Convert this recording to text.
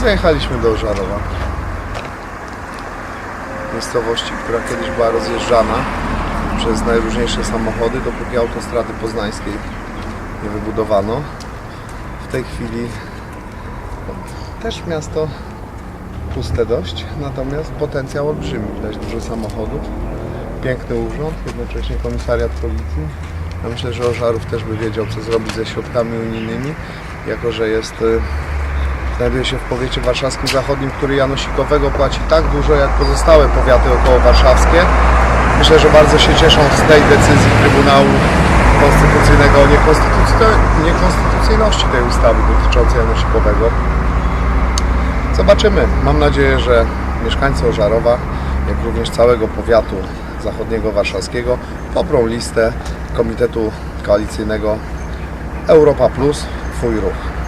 zajechaliśmy do Żarowa. Miejscowości, która kiedyś była rozjeżdżana przez najróżniejsze samochody, dopóki autostrady poznańskiej nie wybudowano. W tej chwili też miasto puste dość, natomiast potencjał olbrzymi. Widać dużo samochodów, piękny urząd, jednocześnie komisariat policji. Ja myślę, że Ożarów też by wiedział, co zrobić ze środkami unijnymi, jako że jest, y, znajduje się w powiecie warszawskim zachodnim, który Janosikowego płaci tak dużo, jak pozostałe powiaty około warszawskie. Myślę, że bardzo się cieszą z tej decyzji Trybunału Konstytucyjnego o niekonstytucy- niekonstytucyjności tej ustawy dotyczącej Janosikowego. Zobaczymy. Mam nadzieję, że mieszkańcy Ożarowa, jak również całego powiatu zachodniego warszawskiego poprą listę Komitetu Koalicyjnego Europa Plus Twój Ruch.